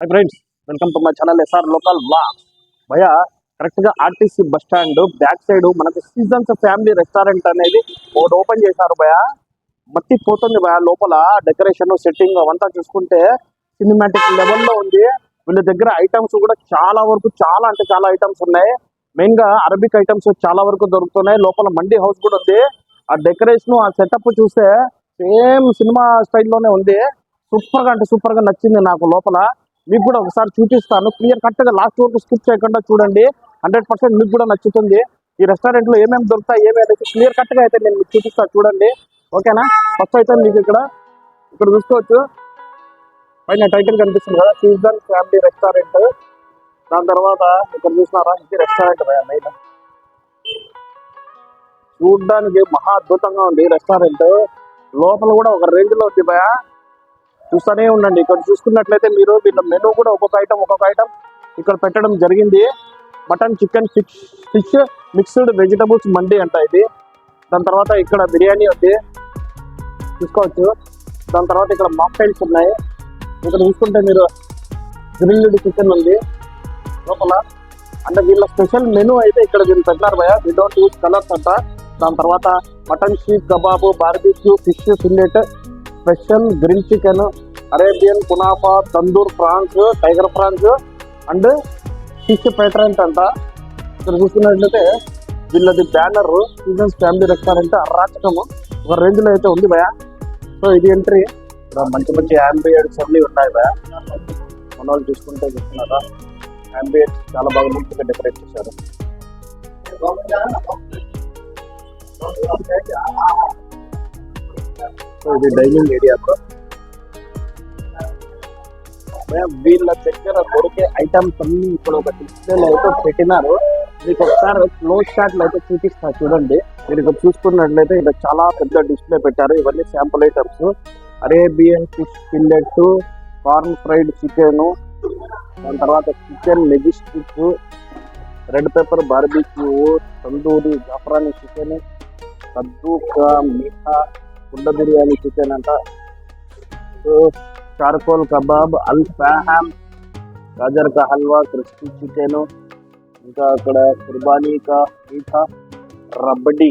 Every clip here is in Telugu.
Hi friends welcome to my channel SR local blog భయ కరెక్ట్గా RTC bus stand back side మనకి సీజన్స్ ఫ్యామిలీ రెస్టారెంట్ అనేది ఒకటి ఓపెన్ చేశారు భయ మట్టి పోతుంది భయ లోపల డెకరేషన్ సెట్టింగ్ అవంతా చూసుకుంటే సినిమాటిక్ లెవెల్లో ఉంది. వీళ్ళ దగ్గర ఐటమ్స్ కూడా చాలా వరకు చాలా అంటే చాలా ఐటమ్స్ ఉన్నాయి. మెయిన్గా అరబిక్ ఐటమ్స్ చాలా వరకు దొరుకుతున్నాయి. లోపల మండీ హౌస్ కూడా ఉంది. ఆ డెకరేషన్ ఆ సెటప్ చూస్తే సేమ్ సినిమా స్టైల్లోనే ఉంది. సూపర్గా అంటే సూపర్గా నచ్చింది నాకు లోపల. మీకు కూడా ఒకసారి చూపిస్తాను. క్లియర్ కట్గా లాస్ట్ వరకు స్కిప్ చేయకుండా చూడండి. హండ్రెడ్ పర్సెంట్ మీకు కూడా నచ్చుతుంది. ఈ రెస్టారెంట్లో ఏమేమి దొరుకుతాయి ఏమేమి క్లియర్ కట్గా అయితే నేను మీకు చూపిస్తాను చూడండి. ఓకేనా ఫస్ట్ అయితే మీకు ఇక్కడ ఇక్కడ చూసుకోవచ్చు. పైన టైటిల్ కనిపిస్తుంది కదా సీజన్ ఫ్యామిలీ రెస్టారెంట్ దాని తర్వాత ఇక్కడ చూసినారా? ఇది రెస్టారెంట్ మెయిన్ చూడడానికి మహా అద్భుతంగా ఉంది రెస్టారెంట్ లోపల కూడా ఒక రేంజ్లో ఉంది భయ చూస్తూనే ఉండండి. ఇక్కడ చూసుకున్నట్లయితే మీరు వీళ్ళ మెనూ కూడా ఒక్కొక్క ఐటమ్ ఒక్కొక్క ఐటమ్ ఇక్కడ పెట్టడం జరిగింది. Mutton chicken fish fish mixed vegetables mandi అంట ఇది. దాని తర్వాత ఇక్కడ బిర్యానీ ఉంది. చూసుకోవచ్చు. దాని తర్వాత ఇక్కడ మాక్టైల్స్ ఉన్నాయి. ఇక్కడ చూసుకుంటే మీరు గ్రిల్డ్ చికెన్ ఉంది. లోపల. అంటే వీళ్ళ స్పెషల్ మెనూ అయితే ఇక్కడ వీళ్ళు పెట్టినారు భయ వి డోంట్ యూస్ కలర్స్ అంట. దాని తర్వాత mutton sheep kebab barbecue fish fillet special grill chicken Arabian kunafa tandoor prawns tiger prawns and fish పేటరెంట్ అంట ఇక్కడ చూసుకున్నట్లయితే వీళ్ళది బ్యానర్ సీజన్స్ ఫ్యామిలీ రెస్టారెంట్ అరాచకము ఒక రేంజ్లో అయితే ఉంది భయ సో ఇది ఎంట్రీ ఇక్కడ మంచి మంచి యాంబియడ్స్ అన్నీ ఉన్నాయి భయ మన వాళ్ళు చూసుకుంటే చూస్తున్నారా యాంబియడ్స్ చాలా బాగా నీట్గా డెకరేట్ చేశారు. సో ఇది డైనింగ్ ఏరియా వీళ్ళ దగ్గర దొరికే ఐటమ్స్ అన్ని ఇక్కడ ఒక డిస్ప్లేలో అయితే పెట్టినారు. మీకు ఒకసారి క్లోజ్ షాట్లు అయితే చూపిస్తా చూడండి. మీరు ఇక్కడ చూసుకున్నట్లయితే ఇక్కడ చాలా పెద్ద డిస్ప్లే పెట్టారు. ఇవన్నీ sample items Arabian fish fillet corn fried chicken దాని తర్వాత chicken majestic red pepper barbecue tandoori జాఫరాని చికెన్ కద్దూకా మీఠా కుండ బిర్యానీ చికెన్ అంట. చార్కోల్ కబాబ్ అల్ ఫాహామ్ గాజర్ కా హల్వా క్రిస్పీ చికెన్ ఇంకా అక్కడ కుర్బానీ కా మీఠా రబ్బడి.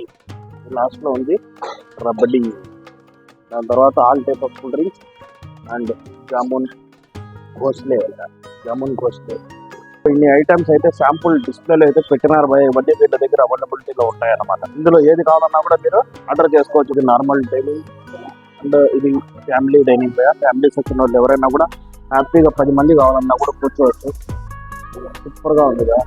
లాస్ట్లో ఉంది. రబ్బడి. దాని తర్వాత all type of cool drinks and jamun ghosle jamun ghosle ఇన్ని ఐటమ్స్ అయితే శాంపుల్ డిస్ప్లేలో అయితే పెట్టినారు భయ. ఇవన్నీ వీళ్ళ దగ్గర అవైలబిలిటీలో ఉంటాయన్నమాట. ఇందులో ఏది కావాలన్నా కూడా మీరు ఆర్డర్ చేసుకోవచ్చు. ఇది నార్మల్ డైనింగ్ అండ్ ఇది ఫ్యామిలీ డైనింగ్ భయ ఫ్యామిలీస్ వచ్చిన వాళ్ళు ఎవరైనా కూడా హ్యాపీగా పది మంది కావాలన్నా కూడా కూర్చోవచ్చు. సూపర్గా ఉంది కదా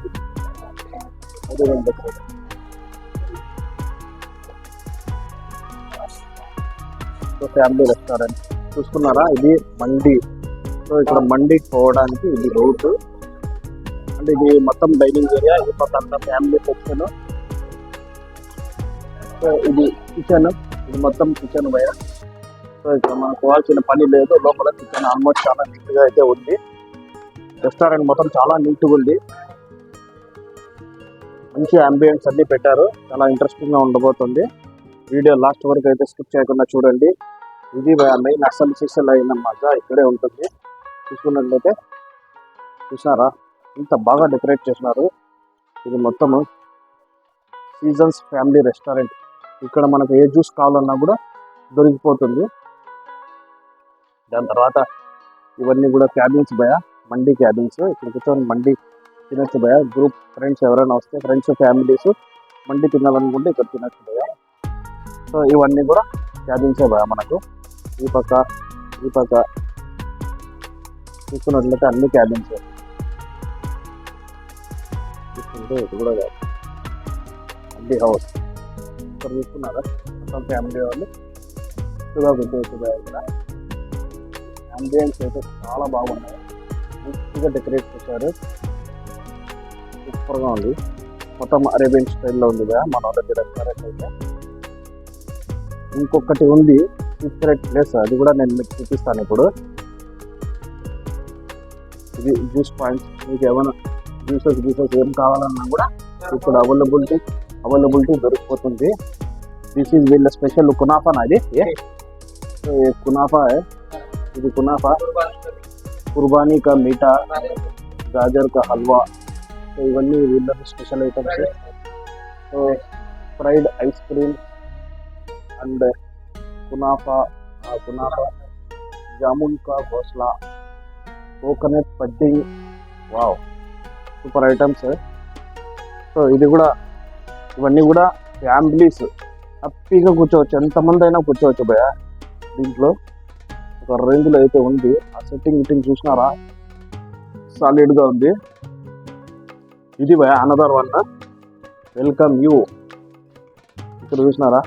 ఫ్యామిలీ రెస్టారెంట్ చూసుకున్నారా? ఇది మండి. సో ఇక్కడ మండి పోవడానికి ఇది రూట్ అంటే ఇది మొత్తం డైనింగ్ ఏరియా ఇది మొత్తం ఫ్యామిలీ సెక్షన్ సో ఇది కిచెన్ ఇది మొత్తం కిచెన్ వైర్ సో ఇక్కడ మనకు పోవాల్సిన పని లేదు లోపల కిచెన్ ఆల్మోస్ట్ చాలా నీట్గా అయితే ఉంది. రెస్టారెంట్ మొత్తం చాలా నీట్గా ఉంది. మంచి అంబియన్స్ అన్ని పెట్టారు. చాలా ఇంట్రెస్టింగ్గా ఉండబోతుంది. వీడియో లాస్ట్ వరకు అయితే స్కిప్ చేయకుండా చూడండి. ఇది మెయిన్ అసలు అయిన అయిందన్నమాట ఇక్కడే ఉంటుంది. చూసుకున్నట్లయితే చూసారా? ఇంత బాగా డెకరేట్ చేసినారు. ఇది మొత్తము సీజన్స్ ఫ్యామిలీ రెస్టారెంట్. ఇక్కడ మనకు ఏ జ్యూస్ కావాలన్నా కూడా దొరికిపోతుంది. దాని తర్వాత ఇవన్నీ కూడా క్యాబిన్స్ భయ మండి క్యాబిన్స్. ఇక్కడ కూర్చొని మండి తినొచ్చు భయ. గ్రూప్ ఫ్రెండ్స్ ఎవరైనా వస్తే ఫ్రెండ్స్ ఫ్యామిలీస్ మండి తినాలనుకుంటే ఇక్కడ తినొచ్చు భయ. సో ఇవన్నీ కూడా క్యాబిన్సే భయ మనకు. ఈ పక్క ఈ పక్క చూసుకున్నట్లయితే అన్ని క్యాబిన్సే. అంటే ఇది కూడా కాదు. అన్ని హౌస్ ఇక్కడ చూసుకున్నారా మొత్తం ఫ్యామిలీ వాళ్ళు. ఎక్కువగా కూర్చోవచ్చు ఇక్కడ. అంబియన్స్ అయితే చాలా బాగున్నాయి. మంచిగా డెకరేట్ చేశారు. సూపర్గా ఉంది. మొత్తం అరేబియన్ స్టైల్లో ఉంది కదా మన దగ్గర రెస్టారెంట్ అయితే. ఇంకొకటి ఉంది సీక్రెట్ ప్లేస్ అది కూడా నేను మీకు చూపిస్తాను ఇప్పుడు. ఇది జ్యూస్ పాయింట్స్ మీకు ఏమైనా జ్యూసెస్ జ్యూసెస్ ఏం కావాలన్నా కూడా ఇక్కడ అవైలబిలిటీ అవైలబిలిటీ దొరికిపోతుంది. దిస్ ఈజ్ వీళ్ళ స్పెషల్ కునాఫా నాది ఏ? సో, ఏ కునాఫా है. ఇది కునాఫా. కుర్బానీ కా మీఠా గాజర్ కా హల్వా. సో ఇవన్నీ వీళ్ళ special items so fried ice cream and kunafa ఆ kunafa. Jamun ka ghosla. Coconut pudding wow super items. So ఇది కూడా ఇవన్నీ కూడా ఫ్యామిలీస్. హ్యాపీగా కూర్చోవచ్చు. ఎంతమంది అయినా కూర్చోవచ్చు భయ దీంట్లో. ఒక రేంజ్లో అయితే ఉంది. ఆ సెట్టింగ్ ఇట్టింగ్ చూసినారా? సాలిడ్గా ఉంది. ఇది భయ అనదర్ వన్ వెల్కమ్ యూ ఇక్కడ చూసినారా?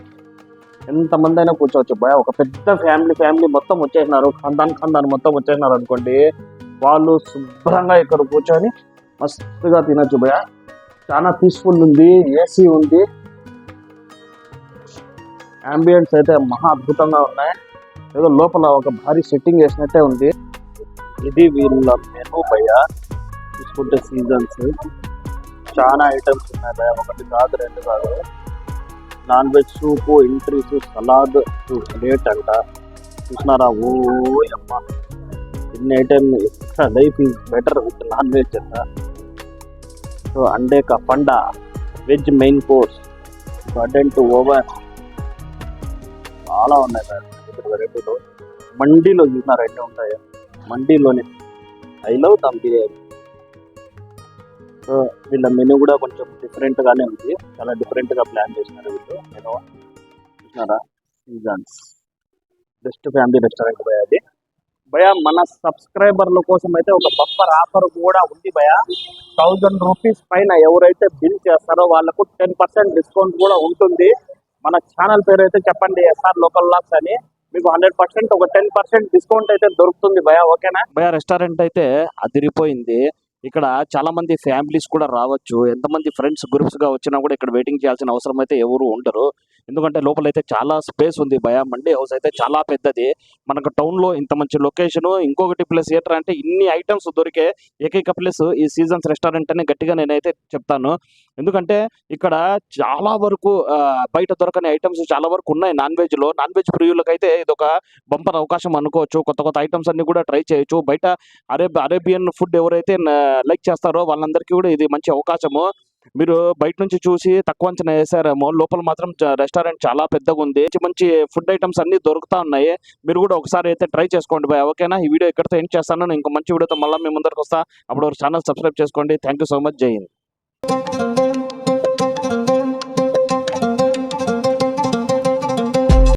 ఎంతమంది అయినా కూర్చోవచ్చు భయ ఒక పెద్ద ఫ్యామిలీ ఫ్యామిలీ మొత్తం వచ్చేసినారు. ఖందాన్ ఖందాన్ మొత్తం వచ్చేసినారు అనుకోండి. వాళ్ళు శుభ్రంగా ఇక్కడ కూర్చొని మస్తుగా తినొచ్చు భయ చాలా పీస్ఫుల్ ఉంది ఏసీ ఉంది. అంబియన్స్ అయితే మహా అద్భుతంగా ఉన్నాయి. ఏదో లోపల ఒక భారీ సెట్టింగ్ వేసినట్టే ఉంది. ఇది వీళ్ళ మెనూ భయ తీసుకుంటే సీజన్స్ చాలా ఐటమ్స్ ఉన్నాయి భయ ఒకటి కాదు రెండు కాదు. Non veg soup entries salad plate అంట. చూసినారా? ఓ అమ్మ. ఇన్ని item life is better with non veg అంట. So ande ka funda veg main course garden to over చాలా ఉన్నాయి సార్ ఇక్కడ వెరైటీలో. మండీలో చూసినారు ఎన్ని ఉంటాయో. మండీలోనే. I love dum biryani. So వీళ్ళ మెనూ కూడా కొంచెం డిఫరెంట్ గానే ఉంది. చాలా డిఫరెంట్గా ప్లాన్ చేసినారు వీళ్ళు. నేను చూసినారా? సీజన్స్ బెస్ట్ ఫ్యామిలీ రెస్టారెంట్ భయ అది. భయ మన సబ్స్క్రైబర్ల కోసం అయితే ఒక బఫర్ ఆఫర్ కూడా ఉంది భయ థౌజండ్ రూపీస్ పైన ఎవరైతే బిల్ చేస్తారో వాళ్ళకు టెన్ పర్సెంట్ డిస్కౌంట్ కూడా ఉంటుంది. మన ఛానల్ పేరు అయితే చెప్పండి ఎస్ఆర్ లోకల్ లాక్స్ అని. మీకు హండ్రెడ్ పర్సెంట్ ఒక టెన్ పర్సెంట్ డిస్కౌంట్ అయితే దొరుకుతుంది భయ ఓకేనా? భయ రెస్టారెంట్ అయితే అదిరిపోయింది. ఇక్కడ చాలా మంది ఫ్యామిలీస్ కూడా రావచ్చు. ఎంతమంది ఫ్రెండ్స్ గ్రూప్స్గా వచ్చినా కూడా ఇక్కడ వెయిటింగ్ చేయాల్సిన అవసరం అయితే ఎవరు ఉండరు. ఎందుకంటే లోపల అయితే చాలా స్పేస్ ఉంది. భయం మండి హౌస్ అయితే చాలా పెద్దది. మనకు టౌన్లో ఇంత మంచి లొకేషన్ ఇంకొకటి ప్లేస్ ఏంటంటే అంటే ఇన్ని ఐటమ్స్ దొరికే ఏకైక ప్లేస్ ఈ సీజన్స్ రెస్టారెంట్ అని గట్టిగా నేనైతే చెప్తాను. ఎందుకంటే ఇక్కడ చాలా వరకు బయట దొరకని ఐటమ్స్ చాలా వరకు ఉన్నాయి నాన్ వెజ్లో. నాన్ వెజ్ ప్రియులకైతే ఇది ఒక బంపర్ అవకాశం అనుకోవచ్చు. కొత్త కొత్త ఐటమ్స్ అన్ని కూడా ట్రై చేయొచ్చు. బయట అరేబ్ అరేబియన్ ఫుడ్ ఎవరైతే లైక్ చేస్తారో వాళ్ళందరికీ కూడా ఇది మంచి అవకాశము. మీరు బయట నుంచి చూసి తక్కువ అంచనా వేసారేమో లోపల మాత్రం రెస్టారెంట్ చాలా పెద్దగా ఉంది. మంచి మంచి ఫుడ్ ఐటమ్స్ అన్ని దొరుకుతా ఉన్నాయి. మీరు కూడా ఒకసారి అయితే ట్రై చేసుకోండి బాయ్ ఓకేనా? ఈ వీడియో ఇక్కడితో ఎండ్ చేస్తాను. నేను ఇంకో మంచి వీడియోతో మళ్ళీ మీ ముందరికి వస్తా. అప్పుడు ఛానల్ సబ్స్క్రైబ్ చేసుకోండి. Thank you so much. Jai Hind.